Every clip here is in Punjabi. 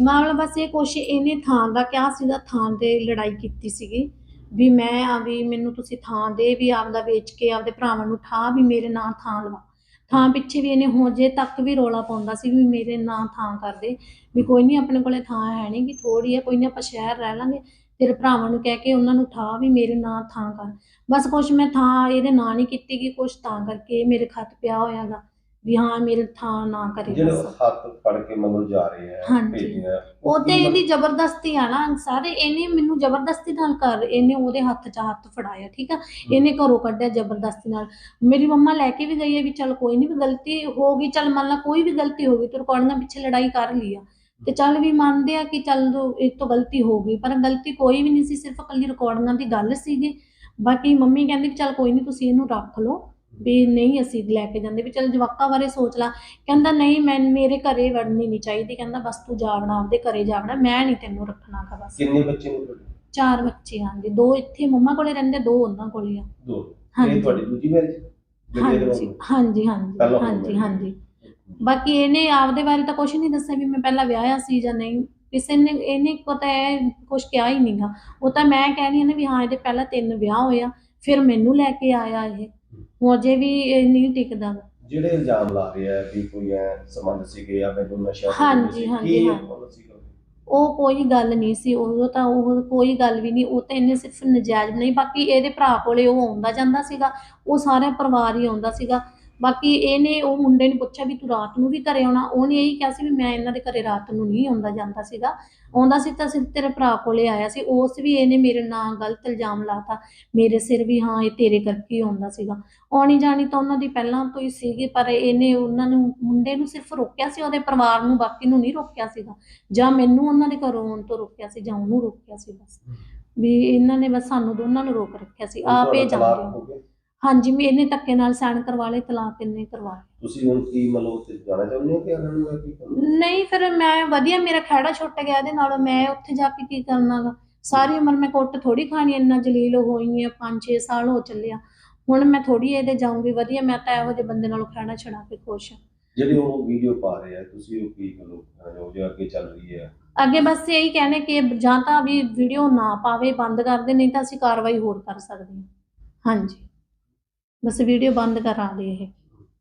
ਮਾਮਲਾ ਬਸ ਇਹ ਕੁਛ ਇਹਨੇ ਥਾਂ ਦਾ ਕਿਹਾ ਸੀਗਾ ਥਾਂ ਤੇ ਲੜਾਈ ਕੀਤੀ ਸੀਗੀ ਵੀ ਮੈਂ ਆ ਵੀ ਮੈਨੂੰ ਤੁਸੀਂ ਥਾਂ ਦੇ ਵੀ ਆਪਦਾ ਵੇਚ ਕੇ ਆਪਦੇ ਭਰਾਵਾਂ ਨੂੰ ਠਾ ਵੀ ਮੇਰੇ ਨਾਂ ਥਾਂ ਲਵਾ। ਥਾਂ ਪਿੱਛੇ ਵੀ ਇਹਨੇ ਹੋ ਜੇ ਤੱਕ ਵੀ ਰੋਲਾ ਪਾਉਂਦਾ ਸੀ ਵੀ ਮੇਰੇ ਨਾਂ ਥਾਂ ਕਰ ਦੇ, ਵੀ ਕੋਈ ਨਹੀਂ ਆਪਣੇ ਕੋਲੇ ਥਾਂ ਹੈ ਨਹੀਂ ਕਿ ਥੋੜੀ ਹੈ, ਕੋਈ ਨਹੀਂ ਆਪਾਂ ਸ਼ਹਿਰ ਰਹਿ ਲਾਂਗੇ, ਤੇਰੇ ਭਰਾਵਾਂ ਨੂੰ ਕਹਿ ਕੇ ਉਹਨਾਂ ਨੂੰ ਠਾ ਵੀ ਮੇਰੇ ਨਾਂ ਥਾਂ ਕਰ। ਬਸ ਕੁਛ ਮੈਂ ਥਾਂ ਇਹਦੇ ਨਾਂ ਨਹੀਂ ਕੀਤੀ ਕਿ ਕੁਛ ਤਾਂ ਕਰਕੇ ਮੇਰੇ ਖੱਤ ਪਿਆ ਹੋਇਆਗਾ। ਵੀ ਹਾਂ ਮੇਰੇ ਥਾਂ ਨਾ ਕਰੇ ਜਿਹੜੇ ਬਸ। ਹੱਥ ਫੜ ਕੇ ਮਤਲਬ ਜਾ ਰਹੇ ਆ ਹਾਂਜੀ। ਉਹ ਤੇ ਇਹਦੀ ਜ਼ਬਰਦਸਤੀ ਆ ਨਾ ਸਾਰੇ ਇਹਨੇ ਮੈਨੂੰ ਜ਼ਬਰਦਸਤੀ ਨਾਲ ਕਰ ਇਹਨੇ ਉਹਦੇ ਹੱਥ 'ਚ ਹੱਥ ਫੜਾਇਆ ਠੀਕ ਆ? ਇਹਨੇ ਘਰੋਂ ਕੱਢਿਆ ਜ਼ਬਰਦਸਤੀ ਨਾਲ। ਮੇਰੀ ਮੰਮਾ ਲੈ ਕੇ ਵੀ ਗਈ ਹੈ ਵੀ ਚੱਲ ਕੋਈ ਨਹੀਂ ਵੀ ਗਲਤੀ ਹੋ ਗਈ ਚੱਲ ਮੰਨ ਲਾ ਕੋਈ ਵੀ ਗਲਤੀ ਹੋ ਗਈ ਤੇ ਰਿਕਾਰਡਿੰਗਾਂ ਪਿੱਛੇ ਲੜਾਈ ਕਰ ਲਈ ਆ। ਤੇ ਚੱਲ ਵੀ ਮੰਨਦੇ ਆ ਕਿ ਚੱਲ ਦੋ ਇਹ ਤੋਂ ਗਲਤੀ ਹੋ ਗਈ ਪਰ ਗਲਤੀ ਕੋਈ ਵੀ ਨਹੀਂ ਸੀ ਸਿਰਫ ਇਕੱਲੀ ਰਿਕਾਰਡਿੰਗਾਂ ਦੀ ਗੱਲ ਸੀਗੀ। ਬਾਕੀ ਮੰਮੀ ਕਹਿੰਦੀ ਕਿ ਚੱਲ ਕੋਈ ਨਹੀਂ ਤੁਸੀਂ ਇਹਨੂੰ ਰੱਖ ਲਓ। ਵੀ ਨਹੀਂ ਅਸੀਂ ਲੈ ਕੇ ਜਾਂਦੇ ਵੀ ਚੱਲ ਜਵਾਕਾਂ ਬਾਰੇ ਸੋਚ ਲਾ। ਕਹਿੰਦਾ ਨਹੀਂ ਮੈਂ ਮੇਰੇ ਘਰੇ ਵੜਨੀ ਨਹੀਂ ਚਾਹੀਦੀ। ਕਹਿੰਦਾ ਬਸ ਤੂੰ ਜਾਵਣਾ ਆਪਦੇ ਘਰੇ ਜਾਵਣਾ ਮੈਂ ਨਹੀਂ ਤੈਨੂੰ ਰੱਖਣਾ ਗਾ ਬਸ। ਕਿੰਨੇ ਬੱਚੇ ਨੇ ਤੁਹਾਡੇ? ਚਾਰ ਬੱਚੇ ਹਾਂਜੀ ਦੋ ਇੱਥੇ ਮੰਮਾ ਕੋਲੇ ਰਹਿੰਦੇ ਦੋ ਉਹਨਾਂ ਕੋਲੇ ਆ। ਦੋ। ਹਾਂਜੀ। ਇਹ ਤੁਹਾਡੀ ਦੂਜੀ ਮੈਰਿਜ ਹਾਂਜੀ ਹਾਂਜੀ ਹਾਂਜੀ ਪਹਿਲਾਂ ਹੋਈ ਹਾਂਜੀ ਹੋਈ। ਹਾਂਜੀ। ਬਾਕੀ ਇਹਨੇ ਆਪਦੇ ਬਾਰੇ ਤਾਂ ਕੁਝ ਨਹੀਂ ਦੱਸਿਆ ਵੀ ਮੈਂ ਪਹਿਲਾਂ ਵਿਆਹਿਆ ਸੀ ਜਾਂ ਨਹੀਂ। ਕਿਸੇ ਨੇ ਇਹਨੇ ਪਤਾ ਹੈ ਕੁਝ ਕਿਹਾ ਹੀ ਨਹੀਂਗਾ ਉਹ ਤਾਂ ਮੈਂ ਕਹਿਣੀ ਆ ਨਾ ਵੀ ਹਾਂ ਇਹਦੇ ਪਹਿਲਾਂ ਤਿੰਨ ਵਿਆਹ ਹੋਇਆ ਫਿਰ ਮੈਨੂੰ ਲੈ ਕੇ ਆਇਆ ਇਹ। ਹੁਣ ਅਜੇ ਵੀ ਨਹੀਂ ਟਿਕਦਾ। ਜਿਹੜੇ ਇਲਜ਼ਾਮ ਲਾ ਰਹੇ ਆ ਵੀ ਕੋਈ ਐ ਸੰਬੰਧ ਸੀਗੇ ਜਾਂ ਮੈਨੂੰ ਨਸ਼ਾ ਹਾਂਜੀ, ਹਾਂਜੀ, ਸੀਗਾ? ਉਹ ਕੋਈ ਗੱਲ ਨਹੀਂ ਸੀ ਉਹ ਤਾਂ ਉਹ ਕੋਈ ਗੱਲ ਵੀ ਨਹੀਂ ਉਹ ਤਾਂ ਇਹਨੇ ਸਿਰਫ ਨਜਾਇਜ਼ ਨਹੀਂ ਬਾਕੀ ਇਹਦੇ ਭਰਾ ਕੋਲੇ ਉਹ ਆਉਂਦਾ ਜਾਂਦਾ ਸੀਗਾ ਉਹ ਸਾਰਾ ਪਰਿਵਾਰ ਹੀ ਆਉਂਦਾ ਸੀਗਾ ਬਾਕੀ ਇਹਨੇ ਉਹ ਮੁੰਡੇ ਨੂੰ ਪੁੱਛਿਆ ਵੀ ਤੂੰ ਰਾਤ ਨੂੰ ਵੀ ਘਰੇ ਆਉਣਾ। ਉਹਨੇ ਇਹੀ ਕਿਹਾ ਸੀ ਵੀ ਮੈਂ ਇਹਨਾਂ ਦੇ ਘਰੇ ਰਾਤ ਨੂੰ ਨਹੀਂ ਆਉਂਦਾ ਜਾਂਦਾ ਸੀਗਾ। ਆਉਂਦਾ ਸੀ ਤਾਂ ਸਿਰਫ ਤੇਰੇ ਭਰਾ ਕੋਲੇ ਆਇਆ ਸੀ। ਉਸ ਵੀ ਇਹਨੇ ਮੇਰੇ ਨਾਂ ਗਲਤ ਇਲਜ਼ਾਮ ਲਾਤਾ। ਮੇਰੇ ਸਿਰ ਵੀ ਹਾਂ ਇਹ ਤੇਰੇ ਕਰਕੇ ਹੀ ਆਉਂਦਾ ਸੀਗਾ। ਆਉਣੀ ਜਾਣੀ ਤਾਂ ਉਹਨਾਂ ਦੀ ਪਹਿਲਾਂ ਤੋਂ ਹੀ ਸੀਗੀ ਪਰ ਇਹਨੇ ਉਹਨਾਂ ਨੂੰ ਮੁੰਡੇ ਨੂੰ ਸਿਰਫ ਰੋਕਿਆ ਸੀ ਉਹਦੇ ਪਰਿਵਾਰ ਨੂੰ ਬਾਕੀ ਨੂੰ ਨਹੀਂ ਰੋਕਿਆ ਸੀਗਾ। ਜਾਂ ਮੈਨੂੰ ਉਹਨਾਂ ਦੇ ਘਰੋਂ ਆਉਣ ਤੋਂ ਰੋਕਿਆ ਸੀ ਜਾਂ ਉਹਨੂੰ ਰੋਕਿਆ ਸੀ ਬਸ। ਵੀ ਇਹਨਾਂ ਨੇ ਬਸ ਸਾਨੂੰ ਦੋਨਾਂ ਨੂੰ ਰੋਕ ਰੱਖਿਆ ਸੀ। ਆਪ ਇਹ ਜਾਂਦੇ ਹੋ? ਹਾਂਜੀ ਮੈਂ ਇਹਨੇ ਧੱਕੇ ਨਾਲ ਸਾਈਨ ਕਰਵਾ ਲਏ ਤਲਾਕ ਇਹਨੇ ਕਰਵਾ ਲਏ। ਤੁਸੀਂ ਹੁਣ ਕੀ ਮਤਲਬ ਉੱਥੇ ਜਾਣਾ ਚਾਹੁੰਦੇ ਹੋ ਕਿ ਅਗਰ ਨੂੰ ਕੀ ਕਰਨਾ? ਨਹੀਂ ਫਿਰ ਮੈਂ ਵਧੀਆ ਮੇਰਾ ਖਹਿੜਾ ਛੁੱਟ ਗਿਆ ਇਹਦੇ ਨਾਲ ਮੈਂ ਉੱਥੇ ਜਾ ਕੇ ਕੀ ਕਰਨਾਗਾ ਸਾਰੀ ਉਮਰ ਮੈਂ ਕੁੱਟ ਥੋੜੀ ਖਾਣੀ ਇੰਨਾ ਜਲੀਲ ਹੋਈ ਆ 5-6 ਸਾਲ ਹੋ ਚੱਲਿਆ ਹੁਣ ਮੈਂ ਥੋੜੀ ਇਹਦੇ ਜਾਊਂਗੀ ਵਧੀਆ ਮੈਂ ਤਾਂ ਇਹੋ ਜਿਹੇ ਬੰਦੇ ਨਾਲ ਖਹਿੜਾ ਛੜਾ ਕੇ ਖੁਸ਼ ਹਾਂ ਜਿਹੜੇ ਉਹ ਵੀਡੀਓ ਪਾ ਰਹੇ ਆ ਤੁਸੀਂ ਉਹ ਕੀ ਮਤਲਬ ਜੋ ਜੋ ਅੱਗੇ ਚੱਲ ਰਹੀ ਹੈ ਅੱਗੇ ਬਸ ਇਹੀ ਕਹਿਣੇ ਕਿ ਜਾਂ ਤਾਂ ਵੀ ਵੀਡੀਓ ਨਾ ਪਾਵੇ ਬੰਦ ਕਰ ਦੇ ਨਹੀਂ ਤਾਂ ਅਸੀਂ ਕਾਰਵਾਈ ਹੋਰ ਕਰ ਸਕਦੇ ਹਾਂ। ਹਾਂਜੀ। ਬਸ ਵੀਡੀਓ ਬੰਦ ਕਰਾ ਦੇ ਇਹ।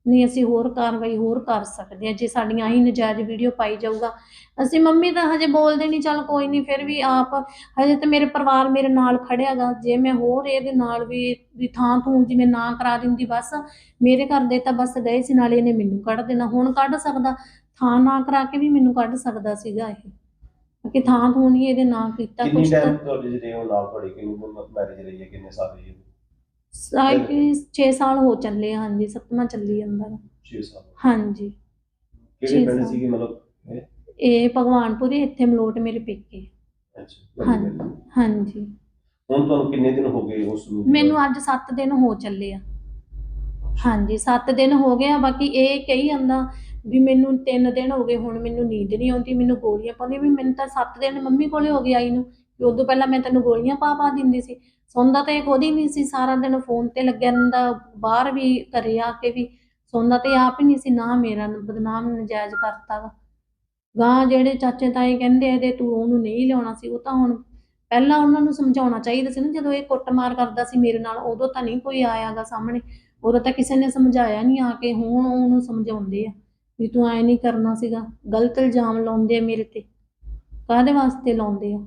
ਨਹੀਂ ਅਸੀਂ ਹੋਰ ਕਾਰਵਾਈ ਹੋਰ ਕਰ ਸਕਦੇ ਹਾਂ। ਜੇ ਸਾਡੀਆਂ ਹੀ ਨਜਾਇਜ਼ ਵੀਡੀਓ ਪਾਈ ਜਾਊਗਾ ਅਸੀਂ ਮੰਮੀ ਤਾਂ ਹਜੇ ਬੋਲਦੇ ਨਹੀਂ ਚੱਲ ਕੋਈ ਨਹੀਂ ਫਿਰ ਵੀ ਆਪ ਹਜੇ ਤਾਂ ਮੇਰੇ ਪਰਿਵਾਰ ਮੇਰੇ ਨਾਲ ਖੜਿਆਗਾ ਜੇ ਮੈਂ ਹੋਰ ਇਹਦੇ ਨਾਲ ਵੀ ਵੀ ਥਾਂ ਥੂੰ ਜਿਵੇਂ ਨਾ ਕਰਾ ਦਿੰਦੀ ਬਸ ਮੇਰੇ ਘਰ ਦੇ ਤਾਂ ਬਸ ਗਏ ਸੀ ਨਾਲੇ ਇਹਨੇ ਮੈਨੂੰ ਕੱਢ ਦੇਣਾ। ਹੁਣ ਕੱਢ ਸਕਦਾ ਥਾਂ ਨਾ ਕਰਾ ਕੇ ਵੀ ਮੈਨੂੰ ਕੱਢ ਸਕਦਾ ਸੀਗਾ ਇਹ। ਕਿ ਥਾਂ ਥੂੰ ਨਹੀਂ ਇਹਦੇ ਨਾਂ ਕੀਤਾ ਕਿੰਨੀ ਕੁਛ ਟਾਈਮ ਤੁਹਾਡੇ ਜਿਹੜੇ ਉਹ ਨਾਲ ਤੁਹਾਡੀ ਕਿੰਨੀ ਮੈਰਿਜ ਰਹੀ ਹੈ ਕਿੰਨੇ ਸਾਲ ਰਹੀ ਹੈ? ਸਾਈਕ 6 ਸਾਲ ਹੋ ਚੱਲੇ ਆ, ਹਾਂਜੀ ਸੱਤਵਾਂ ਚੱਲੀ ਜਾਂਦਾ ਵਾ। 6 ਸਾਲ ਹਾਂਜੀ ਕਿਹੜੇ ਛੇ ਪਿੰਡ ਸਾਲ। ਸੀਗੇ ਮਤਲਬ ਇਹ? ਇਹ ਭਗਵਾਨਪੁਰੇ ਇੱਥੇ ਮਲੋਟ ਮੇਰੇ ਪੇਕੇ ਅੱਛਾ ਹਾਂਜੀ। ਵਧੀਆ। ਹਾਂਜੀ ਹੁਣ ਤੁਹਾਨੂੰ ਕਿੰਨੇ ਦਿਨ ਹੋ ਗਏ ਉਸ ਨੂੰ ਮੈਨੂੰ ਅੱਜ 7 ਦਿਨ ਹੋ ਚੱਲੇ ਆ ਹਾਂਜੀ 7 ਦਿਨ ਹੋ ਗਏ ਆ ਬਾਕੀ ਇਹ ਕਹੀ ਜਾਂਦਾ ਵੀ ਮੈਨੂੰ 3 ਦਿਨ ਹੋ ਗਏ ਹੁਣ ਮੈਨੂੰ ਨੀਂਦ ਨਹੀਂ ਆਉਂਦੀ ਮੈਨੂੰ ਗੋਲੀਆਂ ਪਾਉਂਦੀ ਵੀ ਮੈਨੂੰ ਤਾਂ 7 ਦਿਨ ਮੰਮੀ ਕੋਲੇ ਹੋ ਗਏ ਆਈ ਨੂੰ ਵੀ ਉਦੋਂ ਪਹਿਲਾਂ ਮੈਂ ਤੈਨੂੰ ਗੋਲੀਆਂ ਪਾ ਪਾ ਦਿੰਦੀ ਸੀ। ਸੌਂਦਾ ਤਾਂ ਇਹ ਖੁਦ ਹੀ ਨਹੀਂ ਸੀ, ਸਾਰਾ ਦਿਨ ਫੋਨ ਤੇ ਲੱਗਿਆ ਰਹਿੰਦਾ, ਬਾਹਰ ਵੀ ਘਰੇ ਆ ਕੇ ਵੀ। ਸੌਂਦਾ ਤੇ ਆਪ ਹੀ ਨਹੀਂ ਸੀ, ਨਾ ਮੇਰਾ ਬਦਨਾਮ ਨਜਾਇਜ਼ ਕਰਤਾ ਵਾ। ਗਾਂ ਜਿਹੜੇ ਚਾਚੇ ਤਾਏ ਕਹਿੰਦੇ ਆ ਇਹਦੇ ਤੂੰ ਉਹਨੂੰ ਨਹੀਂ ਲਿਆਉਣਾ ਸੀ, ਉਹ ਤਾਂ ਹੁਣ ਪਹਿਲਾਂ ਉਹਨਾਂ ਨੂੰ ਸਮਝਾਉਣਾ ਚਾਹੀਦਾ ਸੀ ਨਾ, ਜਦੋਂ ਇਹ ਕੁੱਟਮਾਰ ਕਰਦਾ ਸੀ ਮੇਰੇ ਨਾਲ, ਉਦੋਂ ਤਾਂ ਨਹੀਂ ਕੋਈ ਆਇਆਗਾ ਸਾਹਮਣੇ। ਉਦੋਂ ਤਾਂ ਕਿਸੇ ਨੇ ਸਮਝਾਇਆ ਨਹੀਂ ਆ ਕੇ, ਹੁਣ ਉਹਨੂੰ ਸਮਝਾਉਂਦੇ ਆ ਵੀ ਤੂੰ ਐ ਨਹੀਂ ਕਰਨਾ ਸੀਗਾ, ਗਲਤ ਇਲਜ਼ਾਮ ਲਾਉਂਦੇ ਆ ਮੇਰੇ ਤੇ। ਕਾਹਦੇ ਵਾਸਤੇ ਲਾਉਂਦੇ ਆ?